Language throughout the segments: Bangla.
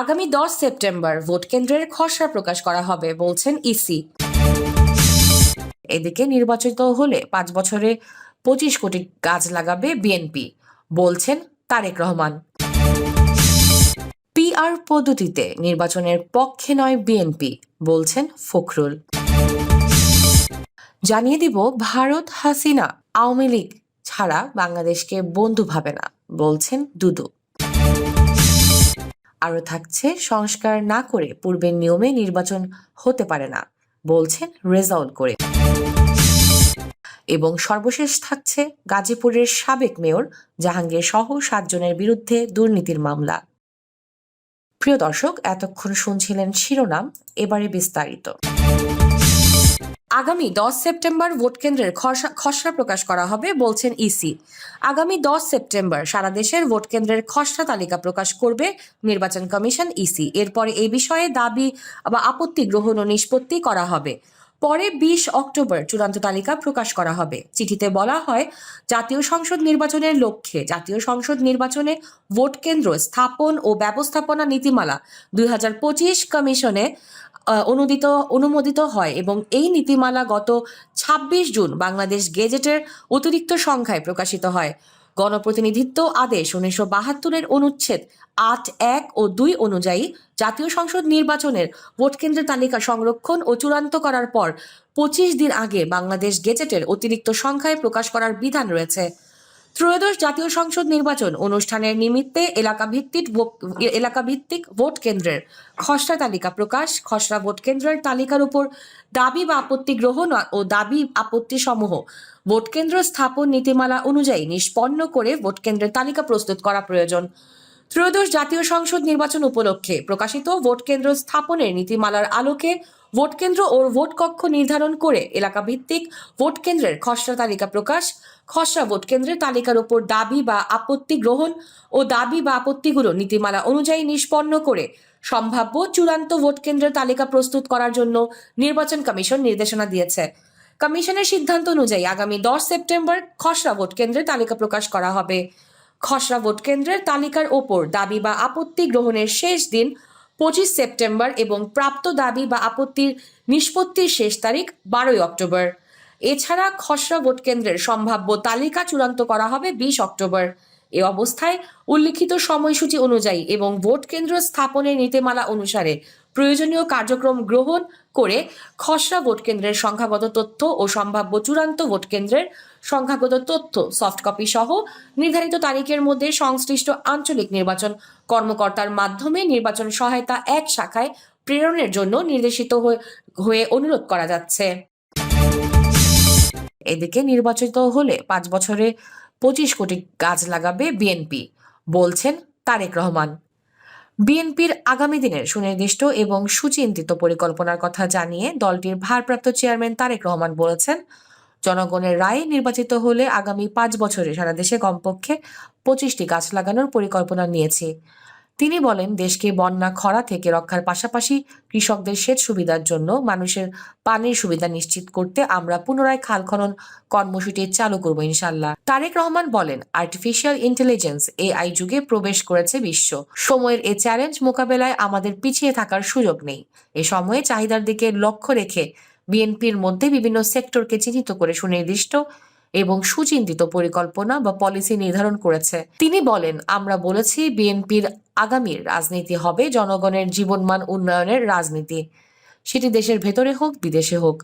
আগামী দশ সেপ্টেম্বর ভোট কেন্দ্রের খসড়া প্রকাশ করা হবে, বলছেন ইসি। এদিকে নির্বাচিত হলে পাঁচ বছরে পঁচিশ কোটি গাছ লাগাবে বিএনপি, বলছেন তারেক রহমান। পিআর পদ্ধতিতে নির্বাচনের পক্ষে নয় বিএনপি, বলছেন ফখরুল। জানিয়ে দিব, ভারত হাসিনা আওয়ামী লীগ ছাড়া বাংলাদেশকে বন্ধু ভাবে না, বলছেন দুদু আরও থাকছে সংস্কার না করে পূর্বের নিয়মে নির্বাচন হতে পারে না, বলছেন রেজাউল করে এবং সর্বশেষ থাকছে গাজীপুরের সাবেক মেয়র জাহাঙ্গীর সহ সাতজনের বিরুদ্ধে দুর্নীতির মামলা। প্রিয় দর্শক, এতক্ষণ শুনছিলেন শিরোনাম, এবারে বিস্তারিত। আগামী দশ সেপ্টেম্বর ভোট কেন্দ্রের খসড়া- প্রকাশ করা হবে, বলছেন ইসি। আগামী দশ সেপ্টেম্বর সারা দেশের ভোট কেন্দ্রের খসড়া তালিকা প্রকাশ করবে নির্বাচন কমিশন ইসি। এরপরে এই বিষয়ে দাবি বা আপত্তি গ্রহণ ও নিষ্পত্তি করা হবে। পরে বিশ অক্টোবর চূড়ান্ত তালিকা প্রকাশ করা হবে। চিঠিতে বলা হয়, জাতীয় সংসদ নির্বাচনের লক্ষ্যে জাতীয় সংসদ নির্বাচনে ভোট কেন্দ্র স্থাপন ও ব্যবস্থাপনা নীতিমালা দুই হাজার পঁচিশ কমিশনে অনুদিত, অনুমোদিত হয় এবং এই নীতিমালা গত ছাব্বিশ জুন বাংলাদেশ গেজেটের অতিরিক্ত সংখ্যায় প্রকাশিত হয়। গণপ্রতিনিধিত্ব আদেশ উনিশশো বাহাত্তরের অনুচ্ছেদ আট, এক ও দুই অনুযায়ী জাতীয় সংসদ নির্বাচনের ভোট কেন্দ্রের তালিকা সংরক্ষণ ও চূড়ান্ত করার পর পঁচিশ দিন আগে বাংলাদেশ গেজেটের অতিরিক্ত সংখ্যায় প্রকাশ করার বিধান রয়েছে। ত্রয়োদশ জাতীয় সংসদ নির্বাচন অনুষ্ঠানের নিমিত্তে এলাকা ভিত্তিক এলাকা ভিত্তিক ভোট কেন্দ্রের খসড়া তালিকা প্রকাশ। খসড়া ভোট কেন্দ্রের তালিকার উপর দাবি বা আপত্তি গ্রহণ ও দাবি আপত্তি সমূহ ভোট কেন্দ্র স্থাপন নীতিমালা অনুযায়ী নিষ্পন্ন করে ভোট কেন্দ্রের তালিকা প্রস্তুত করা প্রয়োজন। ত্রয়োদশ জাতীয় সংসদ নির্বাচন উপলক্ষে প্রকাশিত ভোট কেন্দ্র স্থাপনের নীতিমালার আলোকে ভোট কেন্দ্র ও ভোট কক্ষ নির্ধারণ করে এলাকা ভিত্তিক ভোট কেন্দ্রের খসড়া তালিকা প্রকাশ, খসড়া ভোট কেন্দ্রের তালিকার উপর দাবি বা আপত্তি গ্রহণ ও দাবি বা আপত্তিগুলো নীতিমালা অনুযায়ী নিষ্পন্ন করে সম্ভাব্য চূড়ান্ত ভোট কেন্দ্রের তালিকা প্রস্তুত করার জন্য নির্বাচন কমিশন নির্দেশনা দিয়েছে। কমিশনের সিদ্ধান্ত অনুযায়ী আগামী দশ সেপ্টেম্বর খসড়া ভোট কেন্দ্রের তালিকা প্রকাশ করা হবে। খসড়া ভোট কেন্দ্রের তালিকার ওপর দাবি বা আপত্তি গ্রহণের শেষ দিন পঁচিশ সেপ্টেম্বর এবং প্রাপ্ত দাবি বা আপত্তির নিষ্পত্তির শেষ তারিখ বারোই অক্টোবর। এছাড়া খসড়া ভোট কেন্দ্রের সম্ভাব্য তালিকা চূড়ান্ত করা হবে বিশ অক্টোবর। এ অবস্থায় উল্লিখিত সময়সূচি অনুযায়ী এবং ভোট কেন্দ্র স্থাপনের নীতিমালা অনুসারে প্রয়োজনীয় কার্যক্রম গ্রহণ করে খসড়া ভোট কেন্দ্রের সংখ্যাগত তথ্য ও সম্ভাব্য চূড়ান্ত ভোট কেন্দ্রের সংখ্যাগত তথ্য সফট কপি সহ নির্ধারিত তারিখের মধ্যে সংশ্লিষ্ট আঞ্চলিক নির্বাচন কর্মকর্তার মাধ্যমে নির্বাচন সহায়তা এক শাখায় প্রেরণের জন্য নির্দেশিত হয়ে- অনুরোধ করা যাচ্ছে। এদিকে নির্বাচিত হলে পাঁচ বছরে পঁচিশ কোটি গাছ লাগাবে বিএনপি, বলছেন তারেক রহমান। বিএনপির আগামী দিনের সুনির্দিষ্ট এবং সুচিন্তিত পরিকল্পনার কথা জানিয়ে দলটির ভারপ্রাপ্ত চেয়ারম্যান তারেক রহমান বলেছেন জনগণের রায়ে নির্বাচিত হলে আগামী পাঁচ বছরে সারা দেশে কমপক্ষে পঁচিশটি গাছ লাগানোর পরিকল্পনা নিয়েছি। তিনি বলেন, দেশকে বন্যা, খরা থেকে রক্ষার পাশাপাশি কৃষকদের সেচ সুবিধার জন্য মানুষের পানির সুবিধা নিশ্চিত করতে আমরা পুনরায় খাল খনন কর্মসূচি চালু করব ইনশাল্লাহ তারেক রহমান বলেন আর্টিফিশিয়াল ইন্টেলিজেন্স এআই যুগে প্রবেশ করেছে বিশ্ব। সময়ের এ চ্যালেঞ্জ মোকাবেলায় আমাদের পিছিয়ে থাকার সুযোগ নেই। এ সময়ে চাহিদার দিকে লক্ষ্য রেখে বিএনপির মধ্যে বিভিন্ন সেক্টরকে চিহ্নিত করে সুনির্দিষ্ট এবং সুচিন্তিত পরিকল্পনা বা পলিসি নির্ধারণ করেছে। তিনি বলেন, আমরা বলেছি বিএনপির আগামীর রাজনীতি হবে জনগণের জীবনমান উন্নয়নের রাজনীতি। সেটি দেশের ভেতরে হোক, বিদেশে হোক,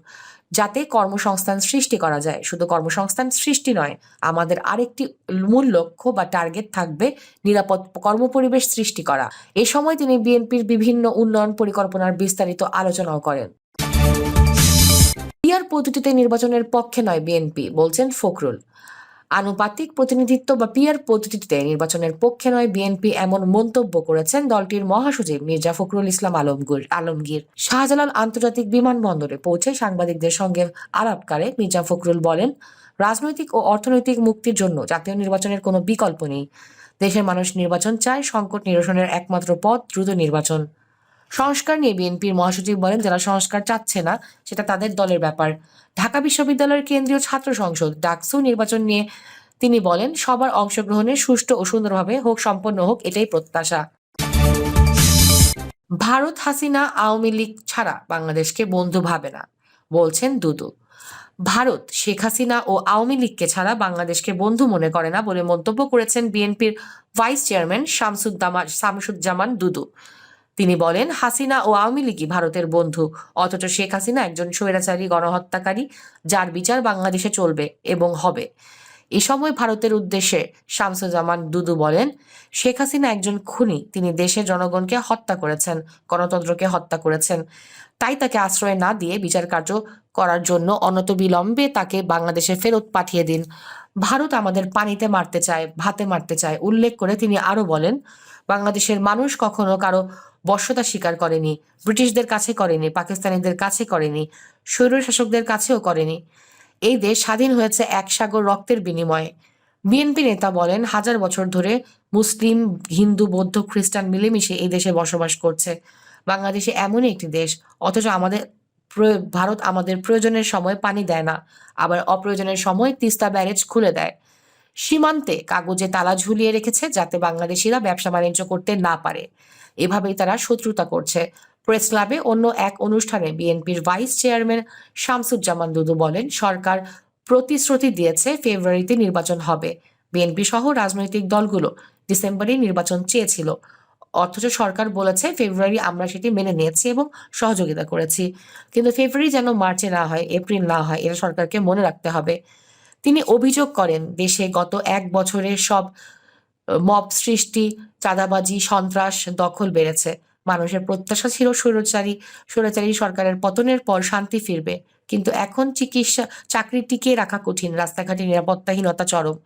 যাতে কর্মসংস্থান সৃষ্টি করা যায়। শুধু কর্মসংস্থান সৃষ্টি নয়, আমাদের আরেকটি মূল লক্ষ্য বা টার্গেট থাকবে নিরাপদ কর্মপরিবেশ সৃষ্টি করা। এ সময় তিনি বিএনপির বিভিন্ন উন্নয়ন পরিকল্পনার বিস্তারিত আলোচনাও করেন। পিয়ার পদ্ধতিতে নির্বাচনের পক্ষে নয় বিএনপি, বলছেন ফখরুল। আনুপাতিক প্রতিনিধিত্ব বা পিয়ার পদ্ধতিতে নির্বাচনের পক্ষে নয় বিএনপি এমন মন্তব্য করেছেন দলটির মহাসচিব মির্জা ফখরুল ইসলাম আলমগীর। আলমগীর শাহজালাল আন্তর্জাতিক বিমানবন্দরে পৌঁছে সাংবাদিকদের সঙ্গে আলাপকারে মির্জা ফখরুল বলেন, রাজনৈতিক ও অর্থনৈতিক মুক্তির জন্য জাতীয় নির্বাচনের কোনো বিকল্প নেই। দেশের মানুষ নির্বাচন চায় সংকট নিরসনের একমাত্র পথ দ্রুত নির্বাচন। সংস্কার নিয়ে বিএনপির মহাসচিব বলেন যারা সংস্কার চাচ্ছে না, সেটা তাদের দলের ব্যাপার। ঢাকা বিশ্ববিদ্যালয়ের কেন্দ্রীয় ছাত্র সংসদ ডাকসু নির্বাচন নিয়ে তিনি বলেন, সবার অংশগ্রহণে সুষ্ঠু ও সুন্দরভাবে হোক, সম্পন্ন হোক, এটাই প্রত্যাশা। ভারত হাসিনা আওয়ামী লীগ ছাড়া বাংলাদেশকে বন্ধু ভাবে না, বলছেন দুদু। ভারত শেখ হাসিনা ও আওয়ামী লীগকে ছাড়া বাংলাদেশকে বন্ধু মনে করে না বলে মন্তব্য করেছেন বিএনপির ভাইস চেয়ারম্যান শামসুদ্দামা শামসুজ্জামান দুদু। তিনি বলেন, হাসিনা ও আওয়ামী লীগই ভারতের বন্ধু। অথচ শেখ হাসিনা একজন স্বৈরাচারী গণহত্যাকারী, যার বিচার বাংলাদেশে চলবে এবং হবে। এ সময় ভারতের উদ্দেশ্যে শামসুজ্জামান দুদু বলেন, শেখ হাসিনা একজন খুনি, তিনি দেশের জনগণকে হত্যা করেছেন, গণতন্ত্রকে হত্যা করেছেন। তাই তাকে আশ্রয় না দিয়ে বিচার কার্য করার জন্য অনতবিলম্বে তাকে বাংলাদেশে ফেরত পাঠিয়ে দিন। ভারত আমাদের পানিতে মারতে চায়, ভাতে মারতে চায়। উল্লেখ করে তিনি আরও বলেন, বাংলাদেশের মানুষ কখনো কারও বর্ষতা স্বীকার করেনি, ব্রিটিশদের কাছে করেনি, পাকিস্তানিদের কাছে করেনি স্বৈর শাসকদের কাছেও করেনি। এই দেশ স্বাধীন হয়েছে এক সাগর রক্তের বিনিময়ে। বিএনপি নেতা বলেন, হাজার বছর ধরে মুসলিম, হিন্দু, বৌদ্ধ, খ্রিস্টান মিলেমিশে এই দেশে বসবাস করছে। বাংলাদেশে এমনই একটি দেশ, অথচ আমাদের ভারত আমাদের প্রয়োজনের সময় পানি দেয় না, আবার অপ্রয়োজনের সময় তিস্তা ব্যারেজ খুলে দেয়। সীমান্তে কাগজে তালা ঝুলিয়ে রেখেছে যাতে বাংলাদেশিরা ব্যবসা বাণিজ্য করতে না পারে। এভাবেই তারা শত্রুতা করছে। প্রেস ক্লাবে অন্য এক অনুষ্ঠানে বিএনপির ভাইস চেয়ারম্যান শামসুজ্জামান দুদু বলেন, সরকার প্রতিশ্রুতি দিয়েছে ফেব্রুয়ারিতে নির্বাচন হবে। বিএনপি সহ রাজনৈতিক দলগুলো ডিসেম্বরে নির্বাচন চেয়েছিল। অথচ সরকার বলেছে, ফেব্রুয়ারি আমরা সেটি মেনে নিয়েছি এবং সহযোগিতা করেছি। কিন্তু ফেব্রুয়ারি যেন মার্চে না হয়, এপ্রিল না হয়, এটা সরকারকে মনে রাখতে হবে। তিনি অভিযোগ করেন, দেশে গত এক বছরে সব মব সৃষ্টি চাঁদাবাজি, সন্ত্রাস দখল বেড়েছে। মানুষের প্রত্যাশা ছিল স্বৈরাচারী স্বৈরাচারী সরকারের পতনের পর শান্তি ফিরবে। কিন্তু এখন চিকিৎসা, চাকরি টিকিয়ে রাখা কঠিন, রাস্তাঘাটে নিরাপত্তাহীনতা চরম।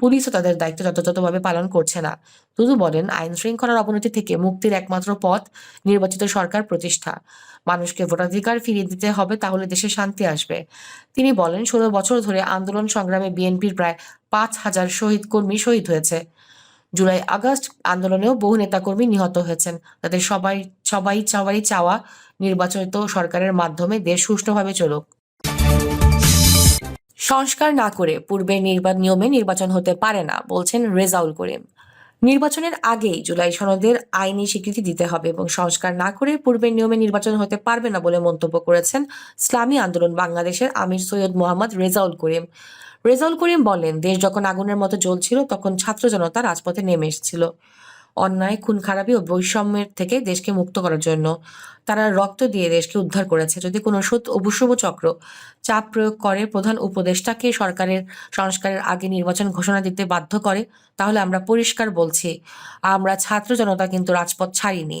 পুলিশও তাদের দায়িত্ব যথাযথভাবে পালন করছে না। দুদু বলেন, আইন শৃঙ্খলার অবনতি থেকে মুক্তির একমাত্র পথ নির্বাচিত সরকার প্রতিষ্ঠা। মানুষকে ভোটাধিকার ফিরিয়ে দিতে হবে তাহলে দেশে শান্তি আসবে। তিনি বলেন, ষোলো বছর ধরে আন্দোলন সংগ্রামে বিএনপির প্রায় পাঁচ হাজার শহীদ কর্মী শহীদ হয়েছে। জুলাই আগস্ট আন্দোলনেও বহু নেতাকর্মী নিহত হয়েছেন। তাদের সবাই সবাই সবারই চাওয়া নির্বাচিত সরকারের মাধ্যমে দেশ সুষ্ঠুভাবে চলুক। সংস্কার না করে পূর্বের নির্বাচন নিয়মে নির্বাচন হতে পারে না, বলছেন রেজাউল করিম। নির্বাচনের আগেই জুলাই সনদের আইনি স্বীকৃতি দিতে হবে এবং সংস্কার না করে পূর্বের নিয়মে নির্বাচন হতে পারবে না বলে মন্তব্য করেছেন ইসলামী আন্দোলন বাংলাদেশের আমির সৈয়দ মোহাম্মদ রেজাউল করিম। রেজাউল করিম বলেন, দেশ যখন আগুনের মতো জ্বলছিল, তখন ছাত্র জনতা রাজপথে নেমে এসেছিল। অন্যায় খুন খারাপি ও বৈষম্যের থেকে দেশকে মুক্ত করার জন্য। তারা রক্ত দিয়ে দেশকে উদ্ধার করেছে। যদি কোনো সৎ অবশুভ চক্র চাপ প্রয়োগ করে, প্রধান উপদেষ্টাকে সরকারের, সংস্কারের আগে নির্বাচন ঘোষণা দিতে বাধ্য করে, তাহলে আমরা পরিষ্কার বলছি, আমরা ছাত্র জনতা কিন্তু রাজপথ ছাড়িনি।